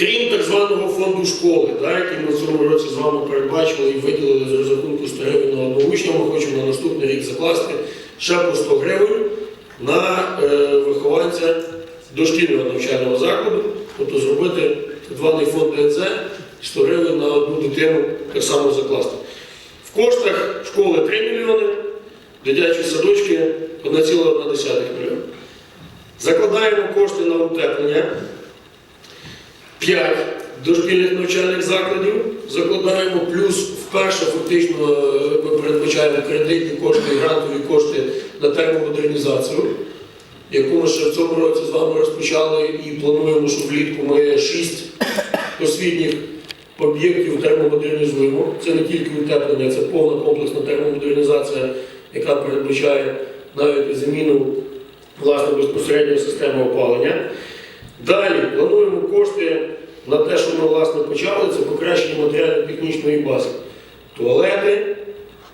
Крім так званого фонду школи, да, який ми в цьому році з вами передбачили і виділили з розрахунку 100 гривень на одного учня, ми хочемо на наступний рік закласти ще по 100 гривень на е, вихованця дошкільного навчального закладу, тобто зробити так званий фонд ДНЗ 100 гривень на одну дитину так само закласти. В коштах школи 3 мільйони, дитячі садочки 1,1 мільйона. Закладаємо кошти на утеплення. 5 дошкільних навчальних закладів закладаємо, плюс вперше фактично е, ми передбачаємо кредитні кошти і грантові кошти на термомодернізацію, яку ми ще в цьому році з вами розпочали і плануємо, що влітку ми 6 освітніх об'єктів термомодернізуємо. Це не тільки утеплення, це повна комплексна термомодернізація, яка передбачає навіть заміну власне безпосередньо системи опалення. Далі плануємо кошти на те, що ми власне почали, це покращення матеріально-технічної бази. Туалети,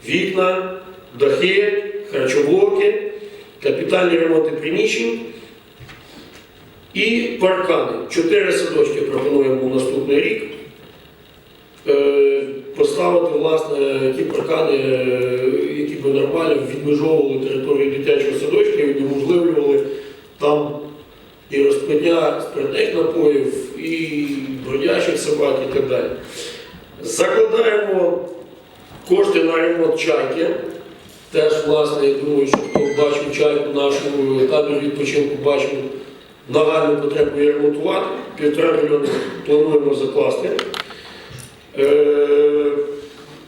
вікна, дахи, харчоблоки, капітальні ремонти приміщень і паркани. Чотири садочки пропонуємо на наступний рік. Е, Поставити власне ті паркани, е, які би нормально відмежовували територію дитячого садочка і унеможливлювали там і спиртних напоїв, і бродячих собак і так далі. Закладаємо кошти на ремонт чайки. Теж, власне, я думаю, що хто бачив чайку нашу табір відпочинку, бачив нагальну потребу її ремонтувати. Півтора мільйони плануємо закласти. Е,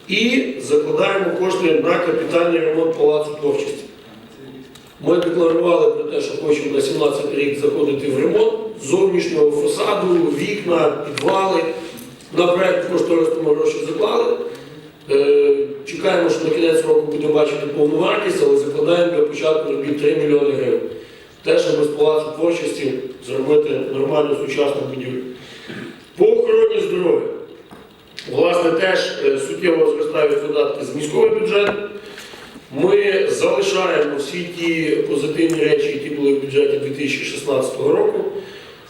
І закладаємо кошти на капітальний ремонт палацу творчості. Ми декларували про те, що хочемо на 17 рік заходити в ремонт зовнішнього фасаду, вікна, підвали. На проєкт кошторисному гроші заклали. Е, Чекаємо, що на кінець року будемо бачити повну вартість, але закладаємо для початку робіт 3 мільйони гривень. Те, щоб з палацу творчості зробити нормальну сучасну будівлю. По охороні здоров'я. Власне, теж е, суттєво зростають видатки з міського бюджету. Ми залишаємо всі ті позитивні речі, які були в бюджеті 2016 року.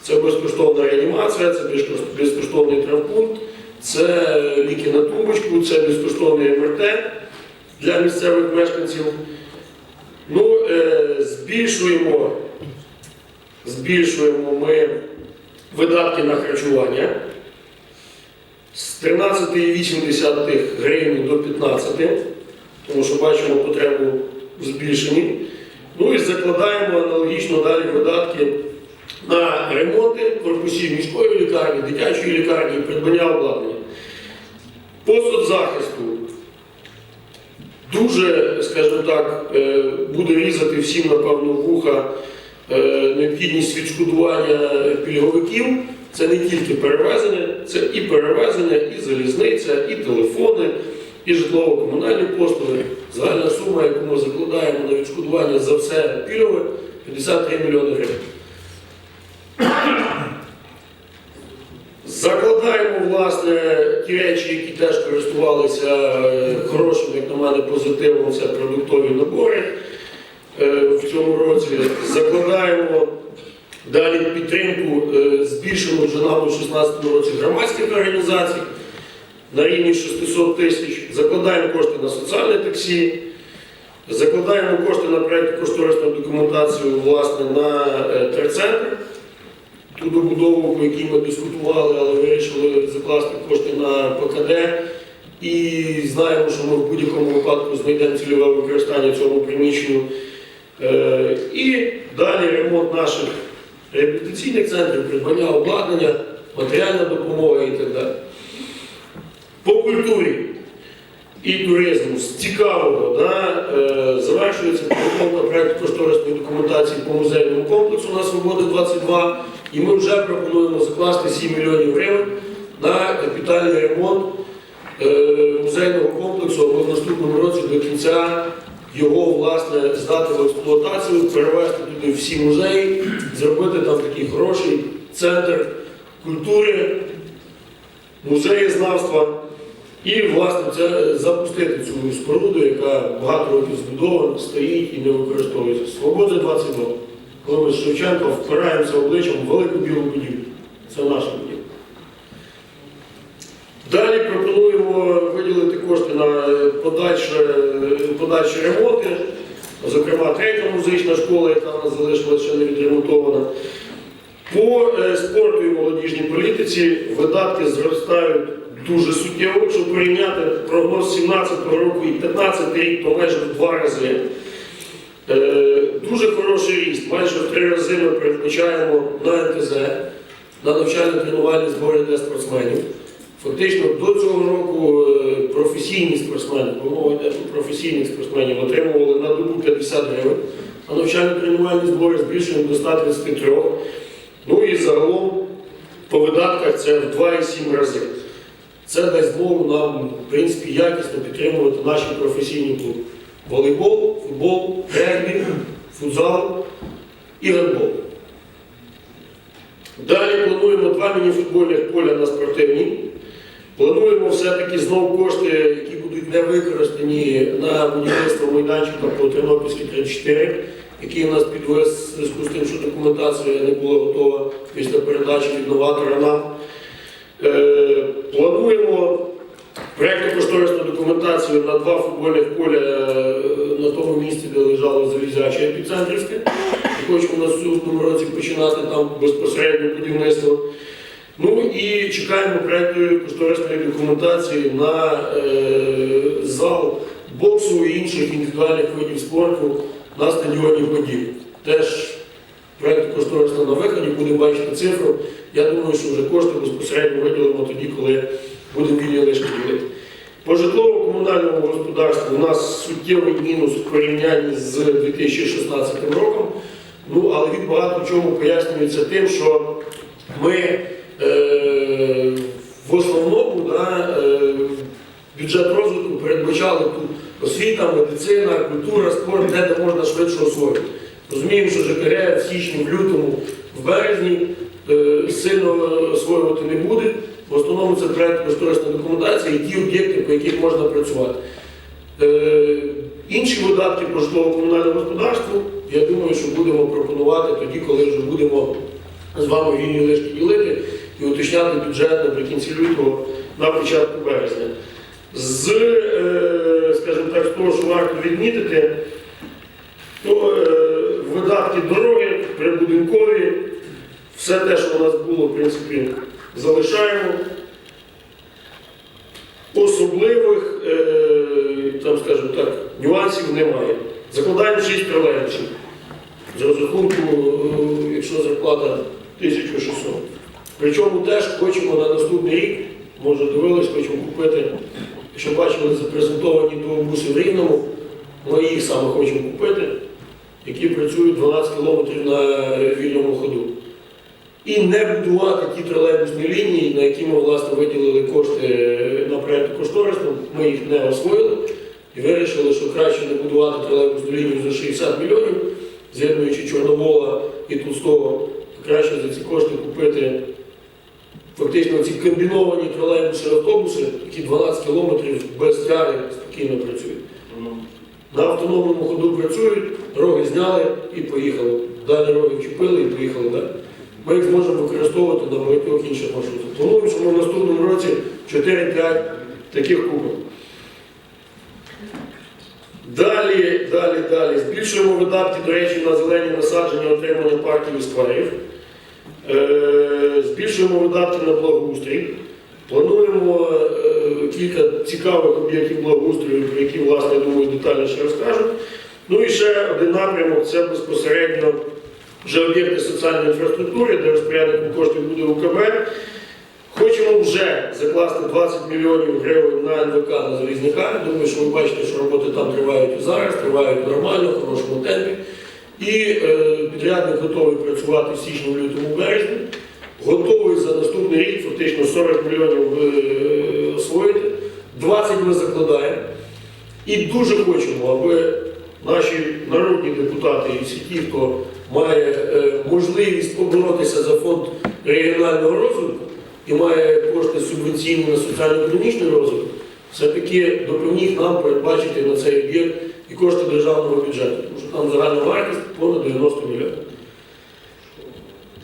Це безкоштовна реанімація, це безкоштовний травмпункт, це ліки на тумбочку, це безкоштовний МРТ для місцевих мешканців. Ну, е, збільшуємо, збільшуємо ми видатки на харчування з 13,8 гривень до 15 тому що бачимо потребу в збільшенні. Ну і закладаємо аналогічно далі видатки на ремонти корпусів міської лікарні, дитячої лікарні, придбання обладнання. По соцзахисту дуже, скажімо так, е, буде різати всім, напевно, вуха е, необхідність відшкодування пільговиків. Це не тільки перевезення, це і перевезення, і залізниця, і телефони, і житлово-комунальні послуги. Загальна сума, яку ми закладаємо на відшкодування за все пільгове, 53 мільйони гривень. Закладаємо, власне, ті речі, які теж користувалися е, хорошим, як на мене, позитивом, це продуктові набори е, в цьому році. Закладаємо далі підтримку, е, збільшену вже нам у 2016 році громадських організацій на рівні 600 тисяч. Закладаємо кошти на соціальне таксі, закладаємо кошти на проєкт кошторисну документацію власне, на е, терцентр ту добудову, по якій ми дискутували, але вирішили закласти кошти на ПКД. І знаємо, що ми в будь-якому випадку знайдемо цільове використання цьому приміщенню. Е, І далі ремонт наших реабілітаційних центрів, придбання обладнання, матеріальна допомога і так далі. По культурі і туризму з цікавого да, е, завершується підготовка проєкту кошторисної документації по музейному комплексу на Свободи 22. І ми вже пропонуємо закласти 7 мільйонів гривень на капітальний ремонт е, музейного комплексу або в наступному році до кінця його власне здати в експлуатацію, перевести туди всі музеї, зробити там такий хороший центр культури, музеєзнавства. І, власне, це запустити цю споруду, яка багато років збудована, стоїть і не використовується. Свобода 22. Коли ми з Шевченко впираємося обличчям в велику білу будівлю. Це наша будівля. Далі пропонуємо виділити кошти на подальші ремонти, зокрема, третя музична школа, яка в нас залишилася ще не відремонтована. По е, спорту і молодіжній політиці видатки зростають дуже суттєво. Якщо порівняти прогноз 17 року і 15 рік, то в два рази. Е, Дуже хороший ріст. Майже в три рази ми передбачаємо на НТЗ, на навчально-тренувальні збори для спортсменів. Фактично до цього року е, професійні спортсмени, бо мова йде про професійних спортсменів, отримували на добу 50 гривень, а навчально-тренувальні збори збільшуємо до 133. Ну і загалом по видатках це в 2,7 рази. Це дасть змогу нам, в принципі, якісно підтримувати наші професійні клуби. Волейбол, футбол, регбі, футзал і гандбол. Далі плануємо два мініфутбольних поля на спортивні. Плануємо все-таки знову кошти, які будуть не використані на будівництво майданчика по Тернопільській 34, який у нас підвез зв'язку з тим, що документація не була готова після передачі від новатора нам. Е, плануємо проєктно-кошторисну документацію на два футбольних поля е, на тому місці, де лежало залізяче епіцентрівське. Хочемо на наступному році починати там безпосередньо будівництво. Ну і чекаємо проєкту кошторисної документації на е, зал боксу і інших індивідуальних видів спорту на стадіоні Подіб. Теж проєкт кошторисно на виході, будемо бачити цифру. Я думаю, що вже кошти безпосередньо виділимо тоді, коли будемо вільні лишки ділити. По житлово-комунальному господарству у нас суттєвий мінус в порівнянні з 2016 роком. Ну, але він багато чому пояснюється тим, що ми е, в основному да, е, бюджет розвитку передбачали тут освіта, медицина, культура, спорт, де, де можна швидше освоїти. Розуміємо, що ЖКГ в січні, в лютому, в березні е, сильно освоювати не буде. В основному це проєкт кошторисна документація і ті об'єкти, по яких можна працювати. Е, інші видатки по житлово-комунальному господарству, я думаю, що будемо пропонувати тоді, коли вже будемо з вами вільні лишки ділити і уточняти бюджет наприкінці лютого на початку березня. З, е, скажімо так, з того, що варто відмітити, то е, видатки дороги, прибудинкові, все те, що у нас було, в принципі, залишаємо. Особливих, е, там, скажімо так, нюансів немає. Закладаємо 6 тролейбусів. З розрахунку, е, якщо зарплата 1600. Причому теж хочемо на наступний рік, може дивились, хочемо купити, якщо бачили запрезентовані довбуси в Рівному, ми їх саме хочемо купити, які працюють 12 кілометрів на вільному ходу. І не будувати ті тролейбусні лінії, на які ми власне виділили кошти на проєкту кошторисну, ми їх не освоїли і вирішили, що краще не будувати тролейбусну лінію за 60 мільйонів, з'єднуючи Чорновола і Толстого, а краще за ці кошти купити фактично ці комбіновані тролейбуси автобуси, які 12 кілометрів без тяги спокійно працюють. На автономному ходу працюють, роги зняли і поїхали. Далі роги вчепили і поїхали далі. Ми їх зможемо використовувати на багатьох інших маршрутах. Плануємо, що ми в наступному році 4-5 таких кубок. Далі, далі, далі. Збільшуємо видатки, до речі, на зелені насадження отримання парків і скверів. Е, Збільшуємо видатки на благоустрій. Плануємо е, кілька цікавих об'єктів благоустрою, про які, власне, я думаю, детальніше розкажу. Ну і ще один напрямок це безпосередньо вже об'єкти соціальної інфраструктури, де розпорядником коштів буде УКБ. Хочемо вже закласти 20 мільйонів гривень на НВК на Залізняка. Думаю, що ви бачите, що роботи там тривають і зараз, тривають нормально, в хорошому темпі. І е, підрядник готовий працювати в січні, лютому, березні. Готовий за наступний рік фактично 40 мільйонів е, освоїти. 20 ми закладаємо. І дуже хочемо, аби наші народні депутати і всі ті, хто має е, можливість поборотися за фонд регіонального розвитку і має кошти субвенційні на соціально-економічний розвиток, все-таки допоміг нам передбачити на цей об'єкт і кошти державного бюджету, тому що там загальна вартість понад 90 мільйонів.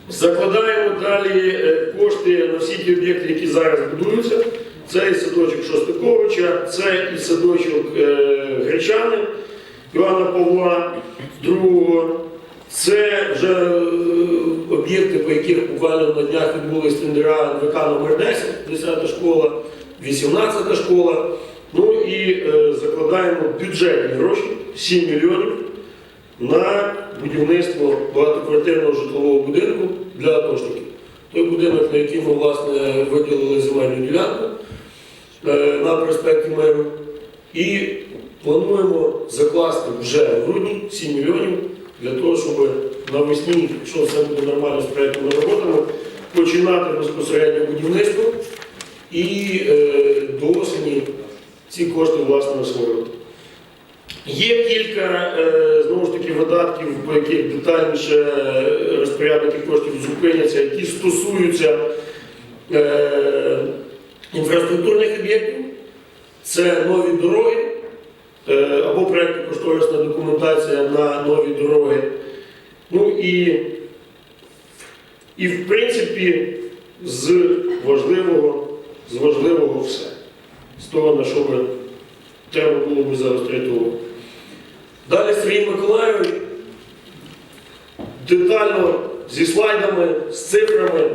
Закладаємо далі е, кошти на всі ті об'єкти, які зараз будуються. Це і садочок Шостаковича, це і садочок е, Гречани Івана Павла II. Це вже е, об'єкти, по яких буквально на днях відбулись тендера НВК номер 10, 10 школа, 18 школа. Ну і е, закладаємо бюджетні гроші 7 мільйонів на будівництво багатоквартирного житлового будинку для атошників. Той будинок, на який ми власне виділили земельну ділянку е, на проспекті Миру. І плануємо закласти вже в грудні 7 мільйонів для того, щоб навесні, якщо все буде нормально з проєктними роботами, починати безпосередньо будівництво і е, до осені ці кошти власне освоювати. Є кілька е, знову ж таки видатків, по яких детальніше е, розпорядники коштів зупиняться, які стосуються е, інфраструктурних об'єктів. Це нові дороги е, або проєктно-кошторисна документація на нові дороги. Ну і, і в принципі, з важливого, з важливого все. З того, на що би треба було б заострити увагу. Далі Сергій Миколайович детально зі слайдами, з цифрами